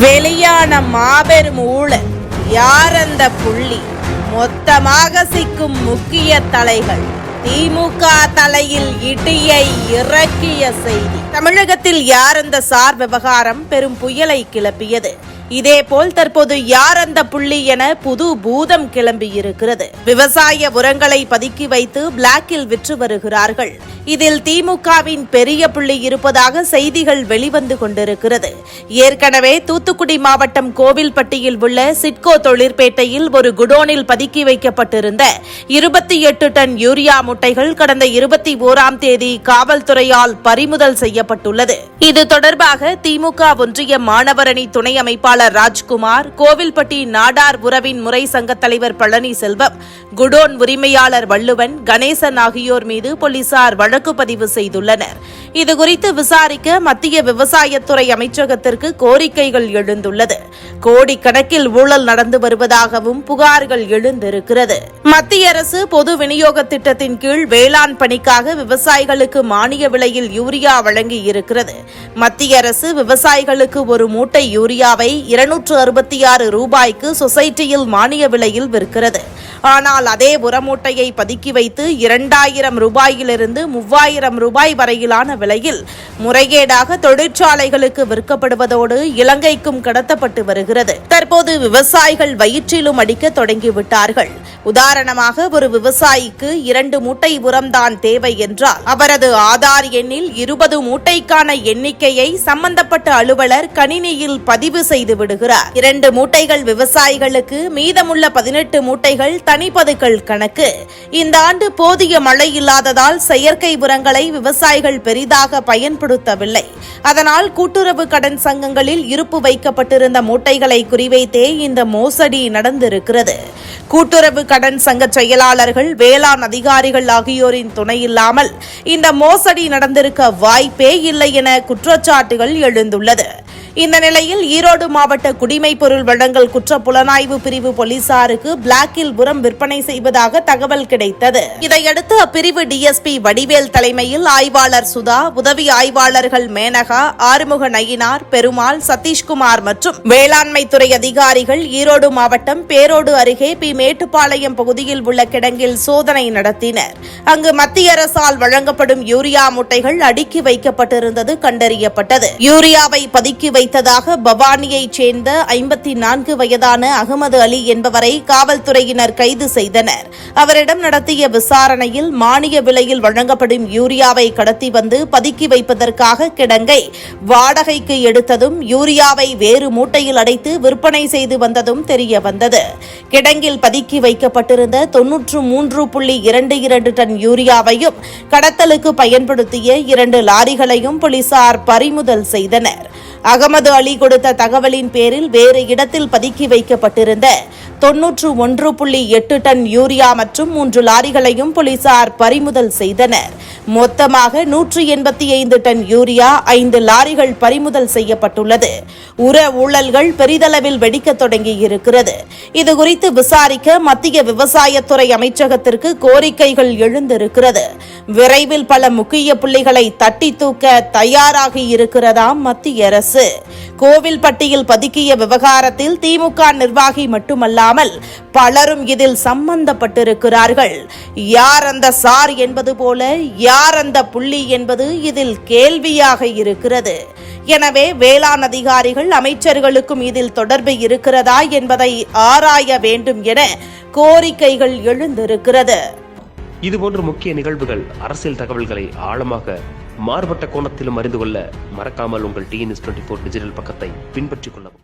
வெளியான மாபெரும் ஊழல் யார் அந்த புள்ளி மொத்தமாக சிக்கும் முக்கிய தலைகள் திமுக தலையில் இடியை இறக்கிய செய்தி. தமிழகத்தில் யார் அந்த சார் விவகாரம் பெரும் புயலை கிளப்பியது? இதேபோல் தற்போது யார் அந்த புள்ளி என புது பூதம் கிளம்பியிருக்கிறது. விவசாய உரங்களை பதுக்கி வைத்து பிளாக்கில் விற்று வருகிறார்கள். இதில் திமுகவின் பெரிய புள்ளி இருப்பதாக செய்திகள் வெளிவந்து கொண்டிருக்கிறது. ஏற்கனவே தூத்துக்குடி மாவட்டம் கோவில்பட்டியில் உள்ள சிட்கோ தொழிற்பேட்டையில் ஒரு குடோனில் பதுக்கி வைக்கப்பட்டிருந்த இருபத்தி எட்டு டன் யூரியா முட்டைகள் கடந்த இருபத்தி ஓராம் தேதி காவல்துறையால் பறிமுதல் செய்யப்பட்டுள்ளது. இது தொடர்பாக திமுக ஒன்றிய மாணவரணி துணை அமைப்பாளர் ராஜ்குமார் கோவில்பட்டி நாடார் உறவின் முறை சங்கத் தலைவர் பழனிசெல்வம் குடோன் உரிமையாளர் வள்ளுவன் கணேசன் ஆகியோர் மீது போலீசார் வழக்கு பதிவு செய்துள்ளனர். இதுகுறித்து விசாரிக்க மத்திய விவசாயத்துறை அமைச்சகத்திற்கு கோரிக்கைகள் எழுந்துள்ளது. கோடிக்கணக்கில் ஊழல் நடந்து வருவதாகவும் புகார்கள் எழுந்திருக்கிறது. மத்திய அரசு பொது விநியோக திட்டத்தின் கீழ் வேளாண் பணிக்காக விவசாயிகளுக்கு மானிய விலையில் யூரியா வழங்கி இருக்கிறது மத்திய அரசு விவசாயிகளுக்கு ஒரு மூட்டை யூரியாவை இருநூற்று அறுபத்தி ஆறு ரூபாய்க்கு சொசைட்டியில் மானிய விலையில் விற்கிறது. ஆனால் அதே உரமூட்டையை பதுக்கி வைத்து இரண்டாயிரம் ரூபாயிலிருந்து மூவாயிரம் ரூபாய் வரையிலான விலையில் முறைகேடாக தொழிற்சாலைகளுக்கு விற்கப்படுவதோடு இலங்கைக்கும் கடத்தப்பட்டு வருகிறது. தற்போது விவசாயிகள் வயிற்றிலும் அடிக்க தொடங்கிவிட்டார்கள் உதாரணமாக ஒரு விவசாயிக்கு இரண்டு மூட்டை உரம்தான் தேவை என்றால் அவரது ஆதார் எண்ணில் இருபது மூட்டைக்கான எண்ணிக்கையை சம்பந்தப்பட்ட அலுவலர் கணினியில் பதிவு செய்து விடுகிறார். இரண்டு மூட்டைகள் விவசாயிகளுக்கு மீதமுள்ள பதினெட்டு மூட்டைகள் தனிப்பதுகள் கணக்கு. இந்த ஆண்டு போதிய மழை இல்லாததால் செயற்கை உரங்களை விவசாயிகள் பெரிதாக பயன்படுத்தவில்லை. அதனால் கூட்டுறவு கடன் சங்கங்களில் இருப்பு வைக்கப்பட்டிருந்த மூட்டைகளை குறிவைத்தே இந்த மோசடி நடந்திருக்கிறது. கூட்டுறவு கடன் சங்க செயலாளர்கள் வேளாண் அதிகாரிகள் ஆகியோரின் துணையில்லாமல் இந்த மோசடி நடந்திருக்க வாய்ப்பே இல்லை என குற்றச்சாட்டுகள் எழுந்துள்ளது. இந்த நிலையில் ஈரோடு மாவட்ட குடிமைப் பொருள் வழங்கல் குற்ற புலனாய்வு பிரிவு போலீசாருக்கு பிளாக்கில் உரம் விற்பனை செய்வதாக தகவல் கிடைத்தது. இதையடுத்து அப்பிரிவு டிஎஸ்பி வடிவேல் தலைமையில் ஆய்வாளர் சுதா உதவி ஆய்வாளர்கள் மேனகா ஆறுமுக நயினார் பெருமாள் சதீஷ்குமார் மற்றும் வேளாண்மைத்துறை அதிகாரிகள் ஈரோடு மாவட்டம் பேரோடு அருகே பி மேட்டுப்பாளையம் பகுதியில் உள்ள கிடங்கில் சோதனை நடத்தினர். அங்கு மத்திய அரசால் வழங்கப்படும் யூரியா மூட்டைகள் அடுக்கி வைக்கப்பட்டிருந்தது கண்டறியப்பட்டது. யூரியாவை பதுக்கி வைத்ததாக பவானியைச் சேர்ந்த ஐம்பத்தி நான்கு வயதான அகமது அலி என்பவரை காவல்துறையினர் கைது செய்தனர். அவரிடம் நடத்திய விசாரணையில் மானிய விலையில் வழங்கப்படும் யூரியாவை கடத்தி வந்து பதுக்கி வைப்பதற்காக கிடங்கை வாடகைக்கு எடுத்ததும் யூரியாவை வேறு மூட்டையில் அடைத்து விற்பனை செய்து வந்ததும் தெரிய வந்தது. கிடங்கில் பதுக்கி வைக்கப்பட்டிருந்த தொன்னூற்று மூன்று புள்ளி இரண்டு இரண்டு டன் யூரியாவையும் கடத்தலுக்கு பயன்படுத்திய இரண்டு லாரிகளையும் போலீசார் பறிமுதல் செய்தனர். அகமது அலி கொடுத்த தகவலின் பேரில் வேறு இடத்தில் பதுக்கி வைக்கப்பட்டிருந்த தொன்னூற்று ஒன்று புள்ளி எட்டு டன் யூரியா மற்றும் மூன்று லாரிகளையும் போலீசார் பறிமுதல் செய்தனர். மொத்தமாக நூற்று எண்பத்தி ஐந்து டன் யூரியா ஐந்து லாரிகள் பறிமுதல் செய்யப்பட்டுள்ளது. உர ஊழல்கள் பெரிதளவில் வெடிக்கத் தொடங்கியிருக்கிறது. இதுகுறித்து விசாரிக்க மத்திய விவசாயத்துறை அமைச்சகத்திற்கு கோரிக்கைகள் எழுந்திருக்கிறது. விரைவில் பல முக்கிய புள்ளிகளை தட்டி தூக்க தயாராகி இருக்கிறதாம் மத்திய அரசு. கோவில்பட்டியில் பதுக்கிய விவகாரத்தில் திமுக நிர்வாகி மட்டுமல்ல மட்டுமல்லாமல் பலரும் இதில் சம்பந்தப்பட்டிருக்கிறார்கள். யார் அந்த சார் என்பது போல யார் அந்த புள்ளி என்பது இதில் கேள்வியாக இருக்கிறது. எனவே வேளாண் அதிகாரிகள் அமைச்சர்களுக்கும் இதில் தொடர்பு இருக்கிறதா என்பதை ஆராய வேண்டும் என கோரிக்கைகள் எழுந்திருக்கிறது. இதுபோன்ற முக்கிய நிகழ்வுகள் அரசியல் தகவல்களை ஆழமாக மாறுபட்ட கோணத்திலும் அறிந்து கொள்ள மறக்காமல் உங்கள் டிஎன்எஸ் டுவெண்ட்டி ஃபோர் டிஜிட்டல் பக்கத்தை பின்பற்றிக் கொள்ளவும்.